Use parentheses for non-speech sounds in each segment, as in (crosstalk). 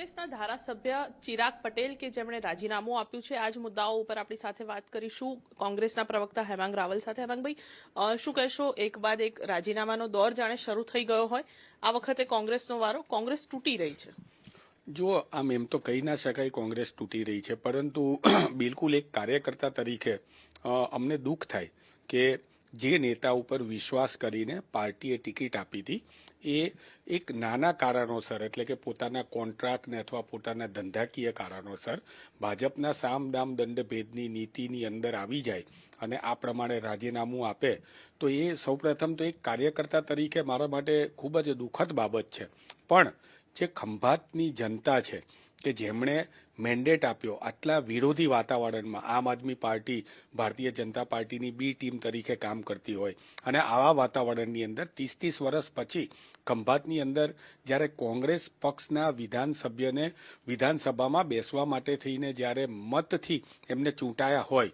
કોંગ્રેસના ધારાસભ્ય ચિરાગ પટેલ કે જેમણે રાજીનામું આપ્યું છે આ જ મુદ્દાઓ ઉપર આપણી સાથે વાત કરીશું. કોંગ્રેસના પ્રવક્તા હેમાંગ રાવલ સાથે. હેમાંગભાઈ શું કહેશો? એક બાદ એક રાજીનામાનો દોર જાણે શરૂ થઈ ગયો હોય. આ વખતે કોંગ્રેસનો વારો, કોંગ્રેસ તૂટી રહી છે. જો આમ એમ તો કહી ના શકાય કોંગ્રેસ તૂટી રહી છે, પરંતુ (clears throat) બિલકુલ એક કાર્યકર્તા તરીકે અમને દુઃખ થાય કે જે નેતા ઉપર વિશ્વાસ કરીને પાર્ટીએ ટિકિટ આપી હતી, એ એક નાના કારણોસર, એટલે કે પોતાના કોન્ટ્રાક્ટને અથવા પોતાના ધંધાકીય કારણોસર ભાજપના સામ દામ દંડ ભેદની નીતિની અંદર આવી જાય અને આ પ્રમાણે રાજીનામું આપે, તો એ સૌપ્રથમ તો એક કાર્યકર્તા તરીકે મારા માટે ખૂબ જ દુઃખદ બાબત છે. પણ જે ખંભાતની જનતા છે કે જેમણે મેન્ડેટ આપ્યો આટલા વિરોધી વાતાવરણમાં આમ આદમી પાર્ટી, ભારતીય જનતા પાર્ટીની બી ટીમ તરીકે કામ કરતી હોય. અને આવા વાતાવરણની અંદર ત્રીસ ત્રીસ વર્ષ પછી ખંભાતની અંદર જ્યારે કોંગ્રેસ પક્ષના વિધાનસભ્યને વિધાનસભામાં બેસવા માટે થઈને જ્યારે મતથી એમને ચૂંટાયા હોય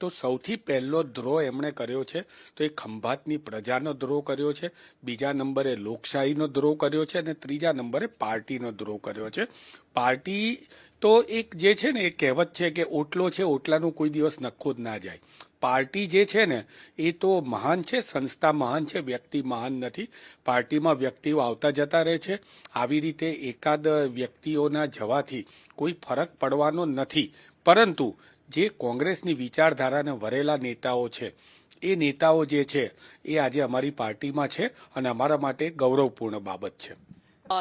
તો સૌથી પહેલો દ્રોહ એમણે કર્યો છે, તો એ ખંભાતની પ્રજાનો દ્રોહ કર્યો છે, બીજા નંબરે લોકશાહીનો દ્રોહ કર્યો છે અને ત્રીજા નંબરે પાર્ટીનો દ્રોહ કર્યો છે. પાર્ટી તો એક જે છે ને, એ કહેવત છે કે ઓટલો છે, ઓટલાનું કોઈ દિવસ નખો જ ના જાય. પાર્ટી જે છે ને, એ તો મહાન છે, સંસ્થા મહાન છે, વ્યક્તિ મહાન નથી. પાર્ટીમાં વ્યક્તિઓ આવતા જતા રહે છે. આવી રીતે એકાદ વ્યક્તિઓના જવાથી કોઈ ફરક પડવાનો નથી. પરંતુ જે કોંગ્રેસની વિચારધારાને વરેલા નેતાઓ છે. એ નેતાઓ જે છે એ આજે અમારી પાર્ટીમાં છે અને અમારા માટે ગૌરવપૂર્ણ બાબત છે.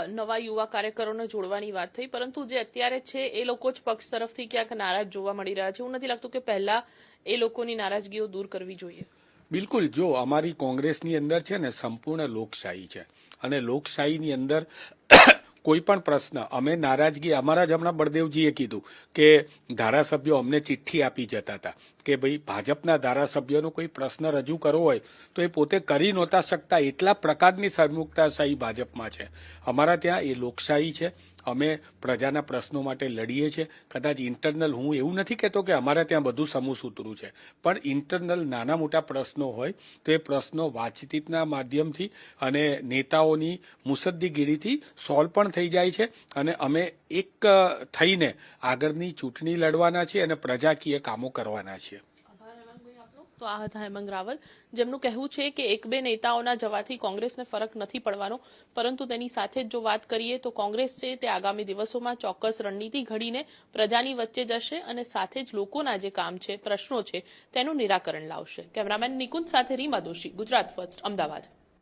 નવા યુવા કાર્યકરોને જોડવાની વાત થઈ પરંતુ જે અત્યારે છે એ લોકો જ પક્ષ તરફથી ક્યાંક નારાજ જોવા મળી રહ્યા છે. એવું નથી લાગતું કે પહેલા એ લોકોની નારાજગીઓ દૂર કરવી જોઈએ. બિલકુલ જો અમારી કોંગ્રેસની અંદર છે ને સંપૂર્ણ લોકશાહી છે અને લોકશાહીની અંદર કોઈ પણ પ્રશ્ન, અમે નારાજગી, અમારા જ હમણાં બળદેવજીએ કીધું કે ધારાસભ્યો અમને ચિઠ્ઠી આપી જતા હતા કે ભાઈ ભાજપના ધારાસભ્યોનો કોઈ પ્રશ્ન રજૂ કરવો હોય તો એ પોતે કરી નહોતા શકતા. એટલા પ્રકારની સરમુખતાશાહી ભાજપમાં છે. અમારા ત્યાં એ લોકશાહી છે. અમે પ્રજાના પ્રશ્નો માટે લડીએ છીએ. કદાચ ઇન્ટરનલ હું એવું નથી કહેતો કે અમારા ત્યાં બધું સમૂહ સૂતરું છે. પણ ઇન્ટરનલ નાના મોટા પ્રશ્નો હોય તો એ પ્રશ્નો વાતચીતના માધ્યમથી અને નેતાઓની મુસદ્દીગીરીથી સોલ્વ પણ થઈ જાય છે. અને અમે એક થઈને આગળની ચૂંટણી લડવાના છીએ અને પ્રજાકીય કામો કરવાના છીએ. તો આ હતા હેમંગ રાવલ, જેમનું કહેવું છે કે એક બે નેતાઓના જવાથી કોંગ્રેસને ફરક નથી પડવાનો. પરંતુ તેની સાથે જ જો વાત કરીએ તો કોંગ્રેસ છે તે આગામી દિવસોમાં ચોક્કસ રણનીતિ ઘડીને પ્રજાની વચ્ચે જશે અને સાથે જ લોકોના જે કામ છે, પ્રશ્નો છે, તેનું નિરાકરણ લાવશે. કેમેરામેન નિકુંજ સાથે રીમા દોશી, ગુજરાત ફર્સ્ટ, અમદાવાદ.